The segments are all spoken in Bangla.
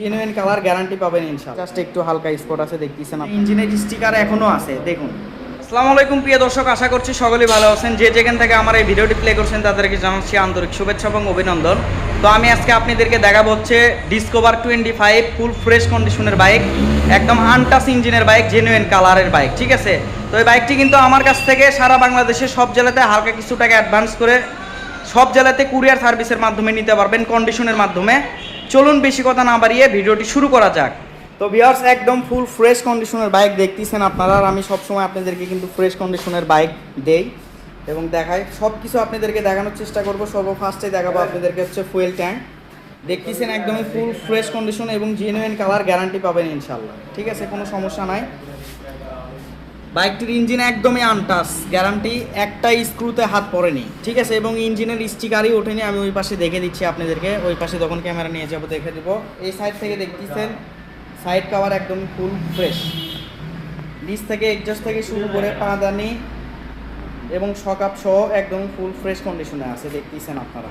জেনুইন কালার গ্যারান্টি পাবেন ইনশাআল্লাহ। জাস্ট একটু হালকা স্পট আছে দেখতেছেন ইঞ্জিনের স্টিকার এখনও আছে দেখুন। আসসালামু আলাইকুম প্রিয় দর্শক আশা করছি সকলেই ভালো আছেন। যে যেখান থেকে আমার এই ভিডিওটি প্লে করছেন তাদেরকে জানাচ্ছি আন্তরিক শুভেচ্ছা এবং অভিনন্দন। তো আমি আজকে আপনাদেরকে দেখাবো হচ্ছে Discover twenty five full fresh কন্ডিশনের বাইক একদম আনটাস ইঞ্জিনের বাইক জেনুইন কালারের বাইক ঠিক আছে? তো এই বাইকটি কিন্তু আমার কাছ থেকে সারা বাংলাদেশে সব জেলাতে হালকা কিছু টাকা অ্যাডভান্স করে সব জেলাতে কুরিয়ার সার্ভিসের মাধ্যমে নিতে পারবেন কন্ডিশনের মাধ্যমে। চলুন বেশি কথা না বাড়িয়ে ভিডিওটি শুরু করা যাক। তো ভিউয়ার্স, একদম ফুল ফ্রেশ কন্ডিশনের বাইক দেখতেছেন আপনারা আর আমি সবসময় আপনাদেরকে কিন্তু ফ্রেশ কন্ডিশনের বাইক দেই এবং দেখাই। সব কিছু আপনাদেরকে দেখানোর চেষ্টা করব। সর্বফার্স্টে দেখাবো আপনাদেরকে হচ্ছে ফুয়েল ট্যাঙ্ক দেখতেছেন একদমই ফুল ফ্রেশ কন্ডিশন এবং জেনুইন কালার গ্যারান্টি পাবেন ইনশাল্লাহ ঠিক আছে, কোনো সমস্যা নাই। বাইকটির ইঞ্জিন একদমই আনটাস গ্যারান্টি একটা স্ক্রুতে হাত পড়েনি। ঠিক আছে? এবং ইঞ্জিনের স্টিকারই ওঠেনি, আমি ওই পাশে দেখে দিচ্ছি আপনাদেরকে। ওই পাশে যখন ক্যামেরা নিয়ে যাব, দেখে দেবো। এই সাইড থেকে দেখতেছেন সাইড কাভার একদম ফুল ফ্রেশ নিচ থেকে এক্সস্ট থেকে শুরু করে পাদানি এবং সকাপ সহ একদম ফুল ফ্রেশ কন্ডিশনে আছে, দেখতেছেন আপনারা।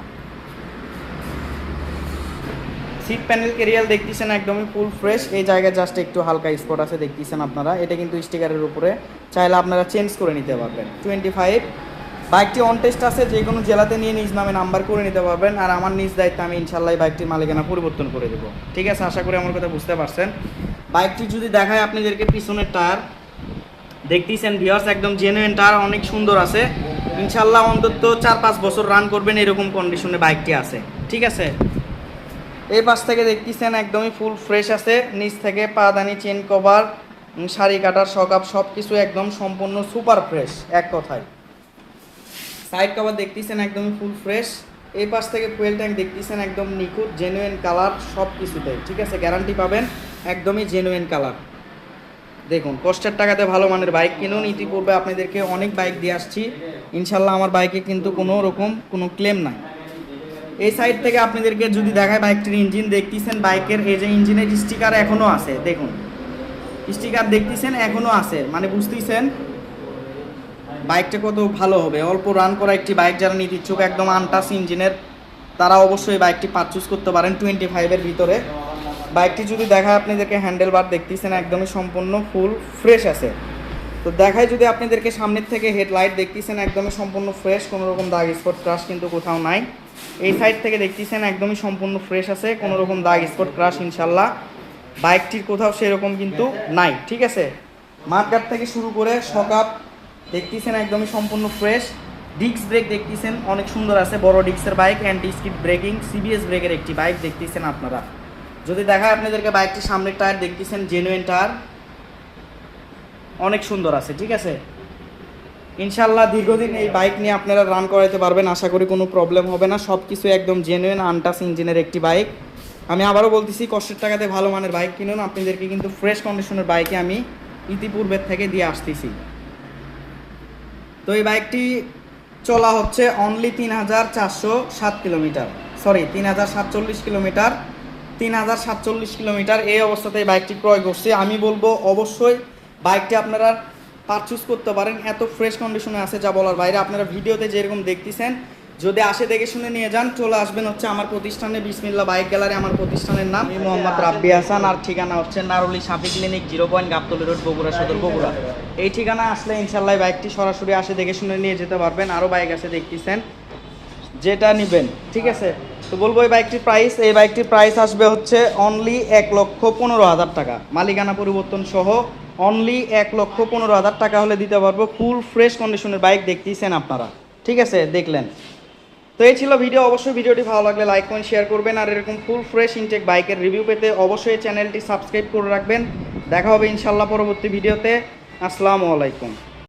সিট প্যানেল কেরিয়াল দেখতেছেন একদমই ফুল ফ্রেশ এই জায়গায় জাস্ট একটু হালকা স্পট আছে দেখতেছেন আপনারা। এটা কিন্তু স্টিকারের উপরে। চাইলে আপনারা চেঞ্জ করে নিতে পারবেন। টোয়েন্টি ফাইভ বাইকটি অন টেস্ট আছে, যে কোনো জেলাতে নিয়ে নিজ নামে নাম্বার করে নিতে পারবেন। আর আমার নিজ দায়িত্বে আমি ইনশাল্লাহ বাইকটির মালিকানা পরিবর্তন করে দেবো। ঠিক আছে? আশা করি আমার কথা বুঝতে পারছেন। বাইকটি যদি দেখায় আপনাদেরকে পিছনের টায়ার দেখতেছেন ভিওর্স একদম জেনুইন টায়ার অনেক সুন্দর আছে। ইনশাল্লাহ অন্তত চার পাঁচ বছর রান করবেন, এরকম কন্ডিশনে বাইকটি আছে। ঠিক আছে? এই পাশ থেকে দেখতেছেন একদমই ফুল ফ্রেশ আছে। নিচ থেকে পাদানি চেন কভার শাড়ি কাটার সকাপ সব কিছু একদম সম্পূর্ণ সুপার ফ্রেশ এক কথায়। সাইড কভার দেখতেছেন একদমই ফুল ফ্রেশ এই পাশ থেকে ফুয়েল ট্যাঙ্ক দেখতেছেন একদম নিখুঁত জেনুইন কালার সব কিছুতে ঠিক আছে? গ্যারান্টি পাবেন, একদমই জেনুইন কালার দেখুন, কষ্টের টাকাতে ভালো মানের বাইক কিনুন। ইতিপূর্বে আপনাদেরকে অনেক বাইক দিয়ে আসছি। ইনশাল্লাহ আমার বাইকে কিন্তু কোনো রকম কোনো ক্লেম নাই। এই সাইড থেকে আপনাদেরকে যদি দেখায় বাইকটির ইঞ্জিন দেখতেছেন বাইকের এই যে ইঞ্জিনের স্টিকার এখনও আছে, দেখুন। স্টিকার দেখতেছেন এখনও আছে। মানে বুঝতেছেন, বাইকটা কত ভালো হবে। অল্প রান করা একটি বাইক যারা নিতে ইচ্ছুক, একদম আনটাস ইঞ্জিনের তারা অবশ্যই বাইকটি পারচুজ করতে পারেন টোয়েন্টি ফাইভের ভিতরে। বাইকটি যদি দেখায় আপনাদেরকে হ্যান্ডেল বার দেখতেছেন, একদমই সম্পূর্ণ ফুল ফ্রেশ আছে। তো দেখায় যদি আপনাদেরকে সামনের থেকে হেডলাইট দেখতেছেন, একদমই সম্পূর্ণ ফ্রেশ কোনো রকম দাগ স্পট ক্রাশ কিন্তু কোথাও নাই। এই সাইড থেকে দেখতেছেন একদমই সম্পূর্ণ ফ্রেশ আছে, কোনো রকম দাগ স্পট ক্রাশ ইনশাল্লাহ বাইকটির কোথাও সেরকম কিন্তু নাই, ঠিক আছে? মাঠগাট থেকে শুরু করে সকাপ দেখতেছেন একদমই সম্পূর্ণ ফ্রেশ ডিস্ক ব্রেক দেখতেছেন, অনেক সুন্দর আছে, বড় ডিস্কের bike anti skid braking CBS ব্রেকের একটি বাইক দেখতেছেন আপনারা। যদি দেখায় আপনাদেরকে বাইকটির সামনের টায়ার দেখতেছেন জেনুইন টায়ার অনেক সুন্দর আছে, ঠিক আছে? ইনশাল্লাহ দীর্ঘদিন এই বাইক নিয়ে আপনারা রান করাইতে পারবেন, আশা করি কোনো প্রবলেম হবে না। সব কিছু একদম জেনুইন আনটাস ইঞ্জিনের একটি বাইক। আমি আবারও বলতেছি, কষ্টের টাকাতে ভালো মানের বাইক কিনুন। আপনাদেরকে কিন্তু ফ্রেশ কন্ডিশনের বাইকে আমি ইতিপূর্বের থেকে দিয়ে আসতেছি। তো এই বাইকটি চলা হচ্ছে অনলি তিন হাজার চারশো সাত কিলোমিটার। সরি তিন হাজার সাতচল্লিশ কিলোমিটার। তিন হাজার সাতচল্লিশ কিলোমিটার এই অবস্থাতে এই বাইকটি ক্রয় করছে। আমি বলব, অবশ্যই বাইকটি আপনারা পারচুজ করতে পারেন। এত ফ্রেশ কন্ডিশনে আছে যা বলার বাইরে। আপনারা ভিডিওতে যেরকম দেখতেছেন, যদি আসে দেখে শুনে নিয়ে যান, চলে আসবেন হচ্ছে আমার প্রতিষ্ঠানে বিসমিল্লা বাইক গ্যালারি, আমার প্রতিষ্ঠানের নাম মোহাম্মদ রাব্বি হাসান, আর ঠিকানা হচ্ছে Naruli Safi clinic zero point Gabtali road, Bogura Sadar, Bogura. এই ঠিকানা আসলে ইনশাল্লাহ বাইকটি সরাসরি আসে দেখে শুনে নিয়ে যেতে পারবেন। আরও বাইক আছে দেখতেছেন, যেটা নেবেন, ঠিক আছে? তো বলব এই বাইকটির প্রাইস এই বাইকটির প্রাইস আসবে হচ্ছে অনলি এক লক্ষ পনেরো হাজার টাকা। মালিকানা পরিবর্তন সহ অনলি এক লক্ষ পনেরো হাজার টাকা হলে দিতে পারব ফুল ফ্রেশ কন্ডিশনের বাইক দেখতেইছেন আপনারা। ঠিক আছে, দেখলেন। তো এই ছিল ভিডিও অবশ্যই ভিডিওটি ভালো লাগলে লাইক কমেন্ট শেয়ার করবেন। আর এরকম ফুল ফ্রেশ ইনটেক বাইকের রিভিউ পেতে অবশ্যই চ্যানেলটি সাবস্ক্রাইব করে রাখবেন। দেখা হবে ইনশাল্লাহ পরবর্তী ভিডিওতে আসসালামু আলাইকুম।